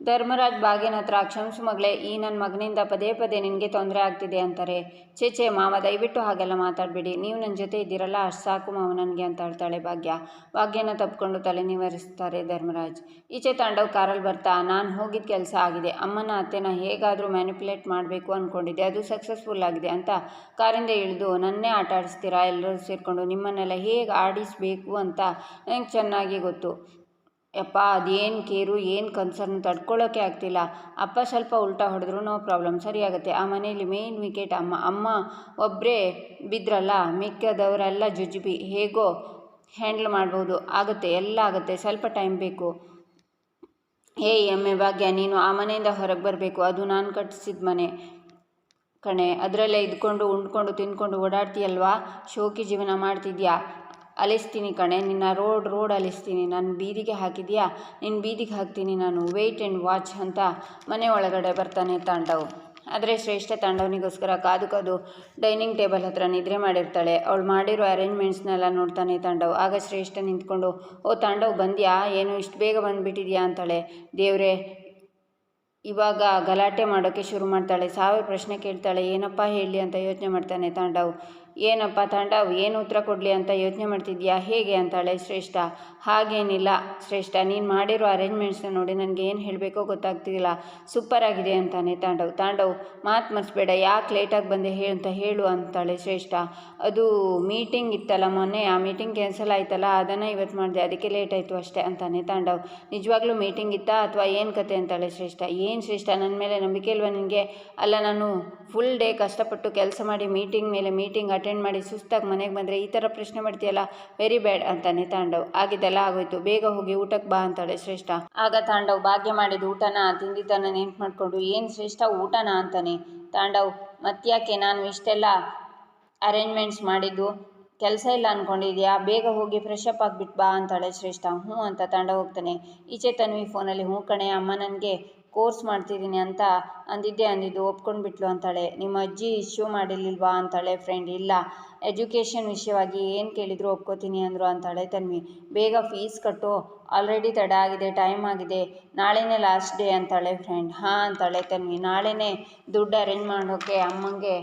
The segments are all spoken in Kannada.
ಧರ್ಮರಾಜ್ ಬಾಗಿನ ಹತ್ರ ಕ್ಷಮಿಸು ಮಗಳೇ, ಈ ನನ್ನ ಮಗನಿಂದ ಪದೇ ಪದೇ ನಿನಗೆ ತೊಂದರೆ ಆಗ್ತಿದೆ ಅಂತಾರೆ. ಚೇಚೆ ಮಾವ, ದಯವಿಟ್ಟು ಹಾಗೆಲ್ಲ ಮಾತಾಡಬೇಡಿ. ನೀವು ನನ್ನ ಜೊತೆ ಇದ್ದೀರಲ್ಲ, ಅಷ್ಟು ಸಾಕು ಮಾವ ನನಗೆ ಅಂತ ಹೇಳ್ತಾಳೆ ಭಾಗ್ಯ. ಭಾಗ್ಯನ ತಪ್ಪಿಕೊಂಡು ತಲೆ ನಿವಾರಿಸ್ತಾರೆ ಧರ್ಮರಾಜ್. ಈಚೆ ತಾಂಡವ್ ಕಾರಲ್ಲಿ ಬರ್ತಾ, ನಾನು ಹೋಗಿದ್ದ ಕೆಲಸ ಆಗಿದೆ. ಅಮ್ಮನ ಅತ್ತೆನ ಹೇಗಾದರೂ ಮ್ಯಾನಿಪುಲೇಟ್ ಮಾಡಬೇಕು ಅಂದ್ಕೊಂಡಿದ್ದೆ ಅದು ಸಕ್ಸಸ್ಫುಲ್ ಆಗಿದೆ ಅಂತ ಕಾರಿಂದ ಇಳಿದು, ನನ್ನೇ ಆಟ ಆಡಿಸ್ತೀರಾ ಎಲ್ಲರೂ ಸೇರಿಕೊಂಡು ನಿಮ್ಮನ್ನೆಲ್ಲ ಹೇಗೆ ಆಡಿಸಬೇಕು ಅಂತ ನನಗೆ ಚೆನ್ನಾಗಿ ಗೊತ್ತು. ಯಪ್ಪ, ಅದೇನು ಕೇರು, ಏನು ಕನ್ಸರ್ನ್ ತಡ್ಕೊಳ್ಳೋಕ್ಕೆ ಆಗ್ತಿಲ್ಲ. ಅಪ್ಪ ಸ್ವಲ್ಪ ಉಲ್ಟಾ ಹೊಡೆದ್ರೂ ಪ್ರಾಬ್ಲಮ್ ಸರಿಯಾಗುತ್ತೆ ಆ ಮನೆಯಲ್ಲಿ ಮೇನ್ ವಿಕೆಟ್ ಅಮ್ಮ ಅಮ್ಮ ಒಬ್ಬರೇ ಬಿದ್ರಲ್ಲ, ಮಿಕ್ಕದವರೆಲ್ಲ ಜುಜುಬಿ, ಹೇಗೋ ಹ್ಯಾಂಡ್ಲ್ ಮಾಡ್ಬೋದು. ಆಗುತ್ತೆ, ಎಲ್ಲ ಆಗುತ್ತೆ, ಸ್ವಲ್ಪ ಟೈಮ್ ಬೇಕು. ಹೇ, ಎಮ್ಮೆ ಭಾಗ್ಯ, ನೀನು ಆ ಮನೆಯಿಂದ ಹೊರಗೆ ಬರಬೇಕು. ಅದು ನಾನು ಕಟ್ಟಿಸಿದ ಮನೆ ಕಣೆ. ಅದರಲ್ಲೇ ಇದ್ಕೊಂಡು, ಉಂಡ್ಕೊಂಡು ತಿಂದ್ಕೊಂಡು ಓಡಾಡ್ತೀಯಲ್ವಾ? ಶೋಕಿ ಜೀವನ ಮಾಡ್ತಿದ್ಯಾ? ಅಲಿಸ್ತೀನಿ ಕಣೆ, ನಿನ್ನ ರೋಡ್ ರೋಡ್ ಅಲಿಸ್ತೀನಿ. ನಾನು ಬೀದಿಗೆ ಹಾಕಿದೀಯಾ? ನಿನ್ನ ಬೀದಿಗೆ ಹಾಕ್ತೀನಿ ನಾನು. ವೆಯ್ಟ್ ಆ್ಯಂಡ್ ವಾಚ್ ಅಂತ ಮನೆ ಒಳಗಡೆ ಬರ್ತಾನೆ ತಾಂಡವ್. ಆದರೆ ಶ್ರೇಷ್ಠ ತಾಂಡವನಿಗೋಸ್ಕರ ಕಾದು ಕಾದು ಡೈನಿಂಗ್ ಟೇಬಲ್ ಹತ್ರ ನಿದ್ರೆ ಮಾಡಿರ್ತಾಳೆ. ಅವಳು ಮಾಡಿರೋ ಅರೇಂಜ್ಮೆಂಟ್ಸ್ನೆಲ್ಲ ನೋಡ್ತಾನೆ ತಾಂಡವ್. ಆಗ ಶ್ರೇಷ್ಠ ನಿಂತ್ಕೊಂಡು, ಓ ತಾಂಡವ್, ಬಂದ್ಯಾ? ಏನು ಇಷ್ಟು ಬೇಗ ಬಂದುಬಿಟ್ಟಿದ್ಯಾ? ಅಂತಾಳೆ. ದೇವ್ರೆ, ಇವಾಗ ಗಲಾಟೆ ಮಾಡೋಕ್ಕೆ ಶುರು ಮಾಡ್ತಾಳೆ. ಸಾವಿರ ಪ್ರಶ್ನೆ ಕೇಳ್ತಾಳೆ. ಏನಪ್ಪ ಹೇಳಿ? ಅಂತ ಯೋಚನೆ ಮಾಡ್ತಾನೆ ತಾಂಡವ್. ಏನಪ್ಪ ತಾಂಡವ್, ಏನು ಉತ್ತರ ಕೊಡಲಿ ಅಂತ ಯೋಚನೆ ಮಾಡ್ತಿದ್ಯಾ? ಹೇಗೆ ಅಂತಾಳೆ ಶ್ರೇಷ್ಠ. ಹಾಗೇನಿಲ್ಲ ಶ್ರೇಷ್ಠ, ನೀನು ಮಾಡಿರೋ ಅರೇಂಜ್ಮೆಂಟ್ಸ್ನ ನೋಡಿ ನನಗೆ ಏನು ಹೇಳಬೇಕೋ ಗೊತ್ತಾಗ್ತಿಲ್ಲ. ಸೂಪರ್ ಆಗಿದೆ ಅಂತಾನೆ ತಾಂಡವ್. ತಾಂಡವ್, ಮಾತು ಮರ್ಸ್ಬೇಡ, ಯಾಕೆ ಲೇಟಾಗಿ ಬಂದೆ ಹೇಳು ಅಂತ ಹೇಳು ಅಂತಾಳೆ ಶ್ರೇಷ್ಠ. ಅದು ಮೀಟಿಂಗ್ ಇತ್ತಲ್ಲ ಮೊನ್ನೆ, ಆ ಮೀಟಿಂಗ್ ಕ್ಯಾನ್ಸಲ್ ಆಯ್ತಲ್ಲ, ಅದನ್ನು ಇವತ್ತು ಮಾಡಿದೆ, ಅದಕ್ಕೆ ಲೇಟ್ ಆಯಿತು ಅಷ್ಟೇ ಅಂತಾನೆ ತಾಂಡವ್. ನಿಜವಾಗ್ಲೂ ಮೀಟಿಂಗ್ ಇತ್ತಾ ಅಥವಾ ಏನು ಕತೆ ಅಂತಾಳೆ ಶ್ರೇಷ್ಠ. ಏನು ಶ್ರೇಷ್ಠ ನನ್ನ ಮೇಲೆ ನಂಬಿಕೆ ಇಲ್ವಾ ನಿನಗೆ? ಅಲ್ಲ ನಾನು ಫುಲ್ ಡೇ ಕಷ್ಟಪಟ್ಟು ಕೆಲಸ ಮಾಡಿ ಮೀಟಿಂಗ್ ಮೇಲೆ ಮೀಟಿಂಗ್ ಅಟೆಂಡ್ ಮಾಡಿ ಸುಸ್ತಾಗಿ ಮನೆಗೆ ಬಂದರೆ, ಈ ಥರ ಪ್ರಶ್ನೆ ಮಾಡ್ತೀಯಲ್ಲ ವೆರಿ ಬ್ಯಾಡ್ ಅಂತಾನೆ ತಾಂಡವ್. ಆಗಿದ್ದೆಲ್ಲ ಆಗೋಯ್ತು. ಬೇಗ ಹೋಗಿ ಊಟಕ್ಕೆ ಬಾ ಅಂತಾಳೆ ಶ್ರೇಷ್ಠ. ಆಗ ತಾಂಡವ್ ಭಾಗ್ಯ ಮಾಡಿದ ಊಟನ? ತಿಂದಿದ್ದನ್ನು ನೆನ್ಪು ಮಾಡಿಕೊಂಡು ಏನು ಶ್ರೇಷ್ಠ, ಊಟನ? ಅಂತಾನೆ. ತಾಂಡವ್, ಮತ್ತ್ಯಾಕೆ ನಾನು ಇಷ್ಟೆಲ್ಲ ಅರೇಂಜ್ಮೆಂಟ್ಸ್ ಮಾಡಿದ್ದು? ಕೆಲಸ ಇಲ್ಲ ಅಂದ್ಕೊಂಡಿದ್ಯಾ ಬೇಗ ಹೋಗಿ ಫ್ರೆಶ್ ಅಪ್ ಆಗಿಬಿಟ್ಟು ಬಾ, ಅಂತಾಳೆ ಶ್ರೇಷ್ಠ. ಹ್ಞೂ ಅಂತ ತಾಂಡ ಹೋಗ್ತಾನೆ. ಈಚೆ ತನ್ವಿ ಫೋನಲ್ಲಿ ಹ್ಞೂ ಕಣೆ, ಅಮ್ಮ ನನಗೆ ಕೋರ್ಸ್ ಮಾಡ್ತಿದ್ದೀನಿ ಅಂತ ಅಂದಿದ್ದೆ, ಅಂದಿದ್ದು ಒಪ್ಕೊಂಡು ಬಿಟ್ಲು ಅಂತಾಳೆ. ನಿಮ್ಮ ಅಜ್ಜಿ ಇಶ್ಯೂ ಮಾಡಿರ್ಲಿಲ್ವಾ ಅಂತಾಳೆ ಫ್ರೆಂಡ್. ಇಲ್ಲ, ಎಜುಕೇಷನ್ ವಿಷಯವಾಗಿ ಏನು ಕೇಳಿದ್ರು ಒಪ್ಕೋತೀನಿ ಅಂದರು ಅಂತಾಳೆ ತನ್ವಿ. ಬೇಗ ಫೀಸ್ ಕಟ್ಟು. ಆಲ್ರೆಡಿ ತಡ ಆಗಿದೆ, ಟೈಮ್ ಆಗಿದೆ. ನಾಳೆನೇ ಲಾಸ್ಟ್ ಡೇ ಅಂತಾಳೆ ಫ್ರೆಂಡ್. ಹಾಂ ಅಂತಾಳೆ ತನ್ವಿ. ನಾಳೆನೇ ದುಡ್ಡು ಅರೇಂಜ್ ಮಾಡೋಕ್ಕೆ ಅಮ್ಮಂಗೆ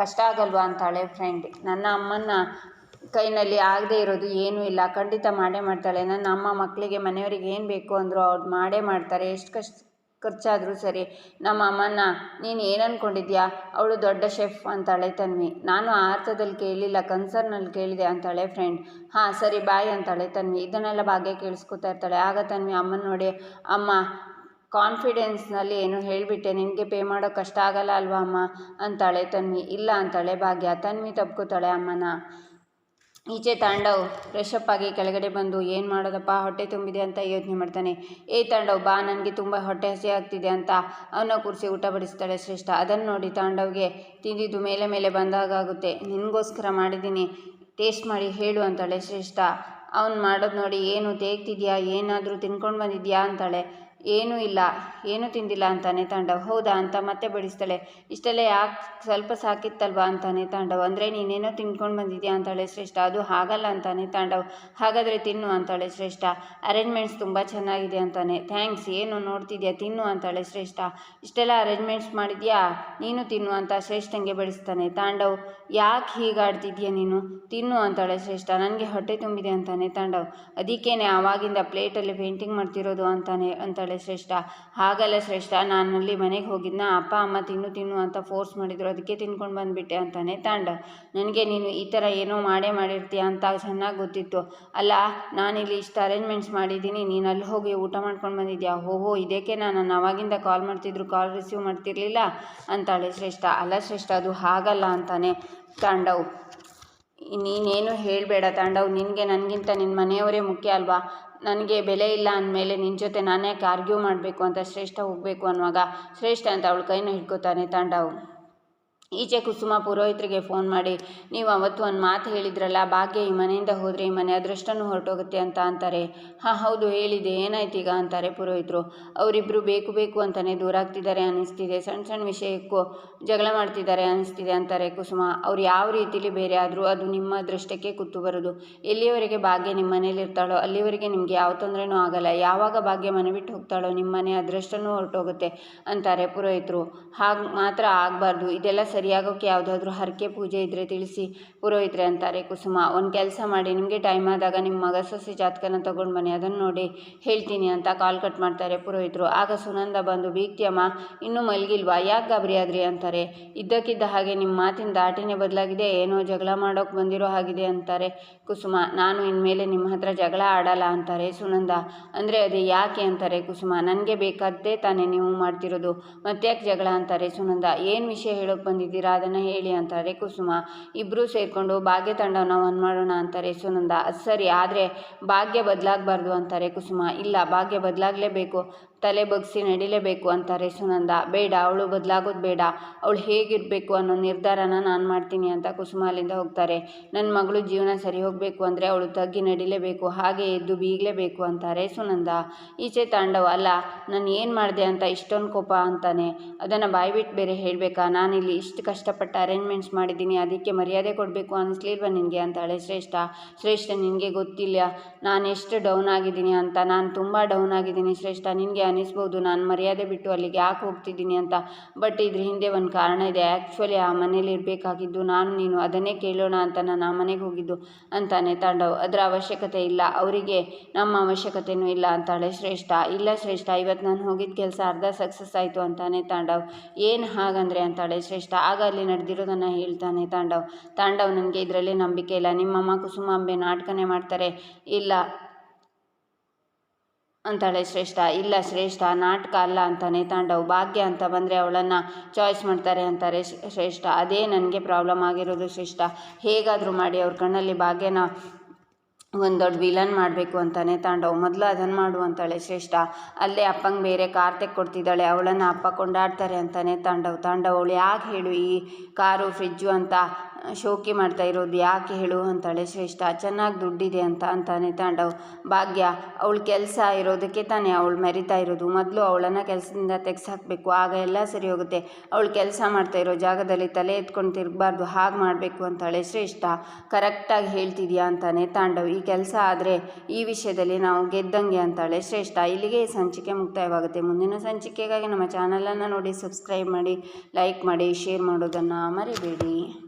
ಕಷ್ಟ ಆಗಲ್ವಾ ಅಂತಾಳೆ ಫ್ರೆಂಡ್. ನನ್ನ ಅಮ್ಮನ ಕೈನಲ್ಲಿ ಆಗದೇ ಇರೋದು ಏನೂ ಇಲ್ಲ. ಖಂಡಿತ ಮಾಡೇ ಮಾಡ್ತಾಳೆ. ನನ್ನ ಅಮ್ಮ ಮಕ್ಕಳಿಗೆ ಮನೆಯವರಿಗೆ ಏನು ಬೇಕು ಅಂದರೂ ಅವ್ರು ಮಾಡೇ ಮಾಡ್ತಾರೆ. ಎಷ್ಟು ಕಷ್ಟ ಖರ್ಚಾದರೂ ಸರಿ. ನಮ್ಮ ಅಮ್ಮನ ನೀನು ಏನು ಅಂದ್ಕೊಂಡಿದ್ಯಾ ಅವಳು ದೊಡ್ಡ ಶೆಫ್ ಅಂತಾಳೆ ತನ್ವಿ. ನಾನು ಆ ಅರ್ಥದಲ್ಲಿ ಕೇಳಿಲ್ಲ ಕನ್ಸರ್ನಲ್ಲಿ ಕೇಳಿದೆ ಅಂತಾಳೆ ಫ್ರೆಂಡ್ ಹಾಂ, ಸರಿ ಬಾಯ್ ಅಂತಾಳೆ ತನ್ವಿ. ಇದನ್ನೆಲ್ಲ ಭಾಗ್ಯ ಕೇಳಿಸ್ಕೊತಾ ಇರ್ತಾಳೆ. ಆಗ ತನ್ವಿ ಅಮ್ಮನ ನೋಡಿ, ಅಮ್ಮ ಕಾನ್ಫಿಡೆನ್ಸ್ನಲ್ಲಿ ಏನು ಹೇಳಿಬಿಟ್ಟೆ? ನಿನಗೆ ಪೇ ಮಾಡೋ ಕಷ್ಟ ಆಗಲ್ಲ ಅಲ್ವಾ ಅಮ್ಮ? ಅಂತಾಳೆ ತನ್ವಿ. ಇಲ್ಲ ಅಂತಾಳೆ ಭಾಗ್ಯ. ತನ್ವಿ ತಪ್ಕೋತಾಳೆ ಅಮ್ಮನ. ಈಚೆ ತಾಂಡವ್ ಫ್ರೆಶಪ್ ಆಗಿ ಕೆಳಗಡೆ ಬಂದು ಏನು ಮಾಡೋದಪ್ಪ, ಹೊಟ್ಟೆ ತುಂಬಿದೆ ಅಂತ ಯೋಚನೆ ಮಾಡ್ತಾನೆ. ಏ ತಾಂಡವ್, ಬಾ, ನನಗೆ ತುಂಬ ಹೊಟ್ಟೆ ಹಸಿ ಆಗ್ತಿದೆ ಅಂತ ಅವನ ಕೂರಿಸಿ ಊಟ ಬಡಿಸ್ತಾಳೆ ಶ್ರೇಷ್ಠ. ಅದನ್ನು ನೋಡಿ ತಾಂಡವ್ಗೆ ತಿಂದಿದ್ದು ಮೇಲೆ ಮೇಲೆ ಬಂದಾಗುತ್ತೆ ನಿನಗೋಸ್ಕರ ಮಾಡಿದ್ದೀನಿ ಟೇಸ್ಟ್ ಮಾಡಿ ಹೇಳು ಅಂತಾಳೆ ಶ್ರೇಷ್ಠ. ಅವ್ನು ಮಾಡೋದು ನೋಡಿ, ಏನು, ತೇಗ್ತಿದ್ಯಾ? ಏನಾದರೂ ತಿನ್ಕೊಂಡು ಬಂದಿದ್ಯಾ? ಅಂತಾಳೆ. ಏನೂ ಇಲ್ಲ, ಏನೂ ತಿಂದಿಲ್ಲ ಅಂತಾನೆ ತಾಂಡವ್. ಹೌದಾ ಅಂತ ಮತ್ತೆ ಬಡಿಸ್ತಾಳೆ. ಇಷ್ಟೆಲ್ಲ ಯಾಕೆ ಸ್ವಲ್ಪ ಸಾಕಿತ್ತಲ್ವಾ ಅಂತಾನೆ ತಾಂಡವ್. ಅಂದರೆ ನೀನೇನೋ ತಿನ್ಕೊಂಡು ಬಂದಿದ್ಯಾ ಅಂತಾಳೆ ಶ್ರೇಷ್ಠ. ಅದು ಹಾಗಲ್ಲ ಅಂತಾನೆ ತಾಂಡವ್. ಹಾಗಾದರೆ ತಿನ್ನು ಅಂತಾಳೆ ಶ್ರೇಷ್ಠ. ಅರೇಂಜ್ಮೆಂಟ್ಸ್ ತುಂಬ ಚೆನ್ನಾಗಿದೆ ಅಂತಾನೆ. ಥ್ಯಾಂಕ್ಸ್ ಏನು ನೋಡ್ತಿದ್ಯಾ? ತಿನ್ನು ಅಂತಾಳೆ ಶ್ರೇಷ್ಠ. ಇಷ್ಟೆಲ್ಲ ಅರೇಂಜ್ಮೆಂಟ್ಸ್ ಮಾಡಿದ್ಯಾ? ನೀನು ತಿನ್ನು ಅಂತ ಶ್ರೇಷ್ಠಂಗೆ ಬಡಿಸ್ತಾನೆ ತಾಂಡವ್. ಯಾಕೆ ಹೀಗಾಡ್ತಿದ್ಯಾ ನೀನು? ತಿನ್ನು ಅಂತಾಳೆ ಶ್ರೇಷ್ಠ. ನನಗೆ ಹೊಟ್ಟೆ ತುಂಬಿದೆ ಅಂತಾನೆ ತಾಂಡವ್. ಅದಕ್ಕೇನೆ ಆವಾಗಿಂದ ಪ್ಲೇಟಲ್ಲಿ ಪೇಂಟಿಂಗ್ ಮಾಡ್ತಿರೋದು ಅಂತಾನೆ, ಅಂತಾಳೆ ಶ್ರೇಷ್ಠ ಹಾಗಲ್ಲ ಶ್ರೇಷ್ಠ. ನಾನಲ್ಲಿ ಮನೆಗೆ ಹೋಗಿದ್ನ, ಅಪ್ಪ, ಅಮ್ಮ ತಿನ್ನು ತಿನ್ನು ಅಂತ ಫೋರ್ಸ್ ಮಾಡಿದ್ರು. ಅದಕ್ಕೆ ತಿನ್ಕೊಂಡು ಬಂದುಬಿಟ್ಟೆ ಅಂತಾನೆ ತಾಂಡ. ನನಗೆ ನೀನು ಈ ಥರ ಏನೋ ಮಾಡೇ ಮಾಡಿರ್ತೀಯ ಅಂತ ಚೆನ್ನಾಗಿ ಗೊತ್ತಿತ್ತು. ಅಲ್ಲ, ನಾನಿಲ್ಲಿ ಇಷ್ಟು ಅರೇಂಜ್ಮೆಂಟ್ಸ್ ಮಾಡಿದ್ದೀನಿ, ನೀನು ಅಲ್ಲಿ ಹೋಗಿ ಊಟ ಮಾಡ್ಕೊಂಡು ಬಂದಿದ್ಯಾ? ಓಹೋ ಇದಕ್ಕೆ ನಾನು ಅವಾಗಿಂದ ಕಾಲ್ ಮಾಡ್ತಿದ್ರು ಕಾಲ್ ರಿಸೀವ್ ಮಾಡ್ತಿರ್ಲಿಲ್ಲ? ಅಂತಾಳೆ ಶ್ರೇಷ್ಠ. ಅಲ್ಲ ಶ್ರೇಷ್ಠ, ಅದು ಹಾಗಲ್ಲ ಅಂತಾನೆ ತಾಂಡವ್. ನೀನೇನು ಹೇಳಬೇಡ ತಾಂಡವ್, ನಿನಗೆ ನನಗಿಂತ ನಿನ್ನ ಮನೆಯವರೇ ಮುಖ್ಯ ಅಲ್ವಾ? ನನಗೆ ಬೆಲೆ ಇಲ್ಲ ಅಂದಮೇಲೆ ನಿನ್ನ ಜೊತೆ ನಾನೇ ಆರ್ಗ್ಯೂ ಮಾಡಬೇಕು ಅಂತ ಶ್ರೇಷ್ಠ ಹೋಗಬೇಕು ಅನ್ನುವಾಗ ಶ್ರೇಷ್ಠ ಅಂತ ಅವಳ ಕೈನ ಹಿಡ್ಕೋತಾನೆ ತಾಂಡವ್. ಈಚೆ ಕುಸುಮ ಪುರೋಹಿತರಿಗೆ ಫೋನ್ ಮಾಡಿ, ನೀವು ಅವತ್ತು ಒಂದು ಮಾತು ಹೇಳಿದ್ರಲ್ಲ, ಭಾಗ್ಯ ಈ ಮನೆಯಿಂದ ಹೋದರೆ ಈ ಮನೆ ಅದೃಷ್ಟನೂ ಹೊರಟೋಗುತ್ತೆ ಅಂತ ಅಂತಾರೆ. ಹಾಂ, ಹೌದು, ಹೇಳಿದೆ, ಏನಾಯ್ತು ಈಗ? ಅಂತಾರೆ ಪುರೋಹಿತರು. ಅವರಿಬ್ಬರು ಬೇಕು ಬೇಕು ಅಂತಲೇ ದೂರ ಆಗ್ತಿದ್ದಾರೆ ಅನ್ನಿಸ್ತಿದೆ ಸಣ್ಣ ಸಣ್ಣ ವಿಷಯಕ್ಕೂ ಜಗಳ ಮಾಡ್ತಿದ್ದಾರೆ ಅನ್ನಿಸ್ತಿದೆ ಅಂತಾರೆ ಕುಸುಮ. ಅವ್ರು ಯಾವ ರೀತಿಲಿ ಬೇರೆ ಆದರೂ ಅದು ನಿಮ್ಮ ಅದೃಷ್ಟಕ್ಕೆ ಕುತ್ತು ಬರೋದು. ಎಲ್ಲಿಯವರೆಗೆ ಭಾಗ್ಯ ನಿಮ್ಮ ಮನೇಲಿ ಇರ್ತಾಳೋ, ಅಲ್ಲಿವರೆಗೆ ನಿಮಗೆ ಯಾವ ತೊಂದರೆನೂ ಆಗಲ್ಲ. ಯಾವಾಗ ಭಾಗ್ಯ ಮನೆ ಬಿಟ್ಟು ಹೋಗ್ತಾಳೋ ನಿಮ್ಮ ಮನೆ ಅದೃಷ್ಟನೂ ಹೊರಟೋಗುತ್ತೆ, ಅಂತಾರೆ ಪುರೋಹಿತರು. ಹಾಗೆ ಮಾತ್ರ ಆಗಬಾರ್ದು, ಇದೆಲ್ಲ ಸರಿಯಾಗೋಕ್ಕೆ ಯಾವುದಾದ್ರೂ ಹರಕೆ ಪೂಜೆ ಇದ್ದರೆ ತಿಳಿಸಿ, ಪುರೋಹಿತರೆ ಅಂತಾರೆ, ಕುಸುಮ, ಒಂದು ಕೆಲಸ ಮಾಡಿ, ನಿಮಗೆ ಟೈಮ್ ಆದಾಗ ನಿಮ್ಮ ಮಗ ಸೊಸೆ ಜಾತಕನ ತೊಗೊಂಡು ಬನ್ನಿ ಅದನ್ನು ನೋಡಿ ಹೇಳ್ತೀನಿ ಅಂತ ಕಾಲ್ ಕಟ್ ಮಾಡ್ತಾರೆ ಪುರೋಹಿತರು. ಆಗ ಸುನಂದ ಬಂದು ಭೀಕ್ತಿಯಮ್ಮ ಇನ್ನೂ ಮಲಗಿಲ್ವಾ? ಯಾಕೆ ಗಾಬರಿ ಆದ್ರಿ? ಅಂತಾರೆ. ಇದ್ದಕ್ಕಿದ್ದ ಹಾಗೆ ನಿಮ್ಮ ಮಾತಿನ ದಾಟಿನೇ ಬದಲಾಗಿದೆ, ಏನೋ ಜಗಳ ಮಾಡೋಕೆ ಬಂದಿರೋ ಹಾಗಿದೆ ಅಂತಾರೆ. ಕುಸುಮ, ನಾನು ಇನ್ಮೇಲೆ ನಿಮ್ಮ ಹತ್ರ ಜಗಳ ಆಡಲ್ಲ ಅಂತಾರೆ ಸುನಂದ. ಅಂದರೆ, ಅದೇ ಯಾಕೆ? ಅಂತಾರೆ ಕುಸುಮ. ನನಗೆ ಬೇಕಾದ್ದೇ ತಾನೇ ನೀವು ಮಾಡ್ತಿರೋದು. ಮತ್ತ್ಯಾಕೆ ಜಗಳ? ಅಂತಾರೆ ಸುನಂದ. ಏನು ವಿಷಯ ಹೇಳೋಕೆ ಬಂದಿದ್ದೀರಾ? ಅದನ್ನು ಹೇಳಿ ಅಂತಾರೆ. ಕುಸುಮ ಇಬ್ಬರೂ ಸೇರಿಕೊಂಡು ಭಾಗ್ಯ ತಂಡವನ್ನು ಒಂದು ಮಾಡೋಣ ಅಂತಾರೆ ಸುನಂದ. ಸರಿ, ಆದರೆ ಭಾಗ್ಯ ಬದಲಾಗಬಾರ್ದು ಅಂತಾರೆ ಕುಸುಮ. ಇಲ್ಲ, ಭಾಗ್ಯ ಬದಲಾಗಲೇಬೇಕು. ತಲೆ ಬಗ್ಸಿ ನಡಿಲೇಬೇಕು ಅಂತಾರೆ ಸುನಂದ ಬೇಡ, ಅವಳು ಬದಲಾಗೋದು ಬೇಡ. ಅವಳು ಹೇಗಿರಬೇಕು ಅನ್ನೋ ನಿರ್ಧಾರನ ನಾನು ಮಾಡ್ತೀನಿ ಅಂತ ಕುಸುಮ ಹೋಗ್ತಾರೆ. ನನ್ನ ಮಗಳು ಜೀವನ ಸರಿ ಹೋಗಬೇಕು ಅಂದರೆ ಅವಳು ತಗ್ಗಿ ನಡಿಲೇಬೇಕು, ಹಾಗೆ ಎದ್ದು ಬೀಗಲೇಬೇಕು ಅಂತಾರೆ ಸುನಂದ ಈಚೆ ತಾಂಡವ, ಅಲ್ಲ, ನಾನು ಏನು ಮಾಡಿದೆ ಅಂತ ಇಷ್ಟೊಂದು ಕೋಪ ಅಂತಾನೆ. ಅದನ್ನು ಬಾಯ್ಬಿಟ್ಟು ಬೇರೆ ಹೇಳಬೇಕಾ? ನಾನಿಲ್ಲಿ ಇಷ್ಟು ಕಷ್ಟಪಟ್ಟು ಅರೇಂಜ್ಮೆಂಟ್ಸ್ ಮಾಡಿದ್ದೀನಿ, ಅದಕ್ಕೆ ಮರ್ಯಾದೆ ಕೊಡಬೇಕು ಅನ್ನಿಸ್ಲಿಲ್ವ ನಿನಗೆ ಅಂತಾಳೆ ಶ್ರೇಷ್ಠ. ಶ್ರೇಷ್ಠ, ನಿನಗೆ ಗೊತ್ತಿಲ್ಲ. ನಾನು ಎಷ್ಟು ಡೌನ್ ಆಗಿದ್ದೀನಿ ಅಂತ. ನಾನು ತುಂಬ ಡೌನ್ ಆಗಿದ್ದೀನಿ ಶ್ರೇಷ್ಠ. ನಿನಗೆ ಅನ್ನಿಸ್ಬೋದು ನಾನು ಮರ್ಯಾದೆ ಬಿಟ್ಟು ಅಲ್ಲಿಗೆ ಯಾಕೆ ಹೋಗ್ತಿದ್ದೀನಿ ಅಂತ. ಬಟ್ ಇದ್ರ ಹಿಂದೆ ಒಂದು ಕಾರಣ ಇದೆ. ಆ್ಯಕ್ಚುಲಿ ಆ ಮನೇಲಿ ಇರಬೇಕಾಗಿದ್ದು ನಾನು, ನೀನು ಅದನ್ನೇ ಕೇಳೋಣ ಅಂತ ನಾನು ಆ ಮನೆಗೆ ಹೋಗಿದ್ದು ಅಂತಾನೆ ತಾಂಡವ್. ಅದರ ಅವಶ್ಯಕತೆ ಇಲ್ಲ. ಅವರಿಗೆ ನಮ್ಮ ಅವಶ್ಯಕತೆಯೂ ಇಲ್ಲ ಅಂತಾಳೆ ಶ್ರೇಷ್ಠ. ಇಲ್ಲ ಶ್ರೇಷ್ಠ ಇವತ್ತು ನಾನು ಹೋಗಿದ್ದ ಕೆಲಸ ಅರ್ಧ ಸಕ್ಸಸ್ ಆಯಿತು ಅಂತಾನೆ ತಾಂಡವ್. ಏನು ಹಾಗಂದ್ರೆ ಅಂತಾಳೆ ಶ್ರೇಷ್ಠ, ಆಗ ಅಲ್ಲಿ ನಡೆದಿರೋದನ್ನು ಹೇಳ್ತಾನೆ ತಾಂಡವ್. ತಾಂಡವ್ ನನಗೆ ಇದರಲ್ಲಿ ನಂಬಿಕೆ ಇಲ್ಲ. ನಿಮ್ಮಮ್ಮ ಕುಸುಮಾಂಬೆ ನಾಟಕನೇ ಮಾಡ್ತಾರೆ. ಇಲ್ಲ. ಅಂತಾಳೆ, ಶ್ರೇಷ್ಠ, ಇಲ್ಲ ಶ್ರೇಷ್ಠ, ನಾಟಕ ಅಲ್ಲ ಅಂತಾನೆ. ತಾಂಡವು, ಭಾಗ್ಯ ಅಂತ ಬಂದರೆ ಅವಳನ್ನು ಚಾಯ್ಸ್ ಮಾಡ್ತಾರೆ ಅಂತಾರೆ ಶ್ರೇಷ್ಠ. ಅದೇ ನನಗೆ ಪ್ರಾಬ್ಲಮ್ ಆಗಿರೋದು ಶ್ರೇಷ್ಠ. ಹೇಗಾದರೂ ಮಾಡಿ ಅವ್ರ ಕಣ್ಣಲ್ಲಿ ಭಾಗ್ಯನ ಒಂದು ದೊಡ್ಡ ವಿಲನ್ ಮಾಡಬೇಕು ಅಂತಾನೆ. ತಾಂಡವ್, ಮೊದಲು ಅದನ್ನು ಮಾಡು ಅಂತಾಳೆ ಶ್ರೇಷ್ಠ. ಅಲ್ಲೇ ಅಪ್ಪಂಗೆ ಬೇರೆ ಕಾರ್ ತೆಕ್ಕೊಡ್ತಿದ್ದಾಳೆ ಅವಳನ್ನು ಅಪ್ಪ ಕೊಂಡಾಡ್ತಾರೆ ಅಂತಾನೆ ತಾಂಡವ್. ತಾಂಡವ್, ಅವಳು ಯಾಕೆ ಹೇಳು ಈ ಕಾರು ಫ್ರಿಜ್ಜು ಅಂತ ಶೋಕಿ ಮಾಡ್ತಾ ಇರೋದು, ಯಾಕೆ ಹೇಳು? ಅಂತಾಳೆ ಶ್ರೇಷ್ಠ, ಚೆನ್ನಾಗಿ ದುಡ್ಡಿದೆ ಅಂತ, ಅಂತಾನೆ ತಾಂಡವ್. ಭಾಗ್ಯ, ಅವಳು ಕೆಲಸ ಇರೋದಕ್ಕೆ ತಾನೇ ಅವಳು ಮೆರಿತಾ ಇರೋದು. ಮೊದಲು ಅವಳನ್ನು ಕೆಲಸದಿಂದ ತೆಗ್ಸಾಕಬೇಕು, ಆಗ ಎಲ್ಲ ಸರಿ ಹೋಗುತ್ತೆ. ಅವಳು ಕೆಲಸ ಮಾಡ್ತಾ ಇರೋ ಜಾಗದಲ್ಲಿ ತಲೆ ಎತ್ಕೊಂಡು ತಿರ್ಗಬಾರ್ದು, ಹಾಗೆ ಮಾಡಬೇಕು ಅಂತಾಳೆ ಶ್ರೇಷ್ಠ ಕರೆಕ್ಟಾಗಿ ಹೇಳ್ತಿದ್ಯಾ ಅಂತಾನೆ ತಾಂಡವ್. ಈ ಕೆಲಸ ಆದರೆ ಈ ವಿಷಯದಲ್ಲಿ ನಾವು ಗೆದ್ದಂಗೆ, ಅಂತಾಳೆ ಶ್ರೇಷ್ಠ. ಇಲ್ಲಿಗೆ ಸಂಚಿಕೆ ಮುಕ್ತಾಯವಾಗುತ್ತೆ. ಮುಂದಿನ ಸಂಚಿಕೆಗಾಗಿ ನಮ್ಮ ಚಾನಲನ್ನು ನೋಡಿ, ಸಬ್ಸ್ಕ್ರೈಬ್ ಮಾಡಿ, ಲೈಕ್ ಮಾಡಿ, ಶೇರ್ ಮಾಡೋದನ್ನು ಮರಿಬೇಡಿ.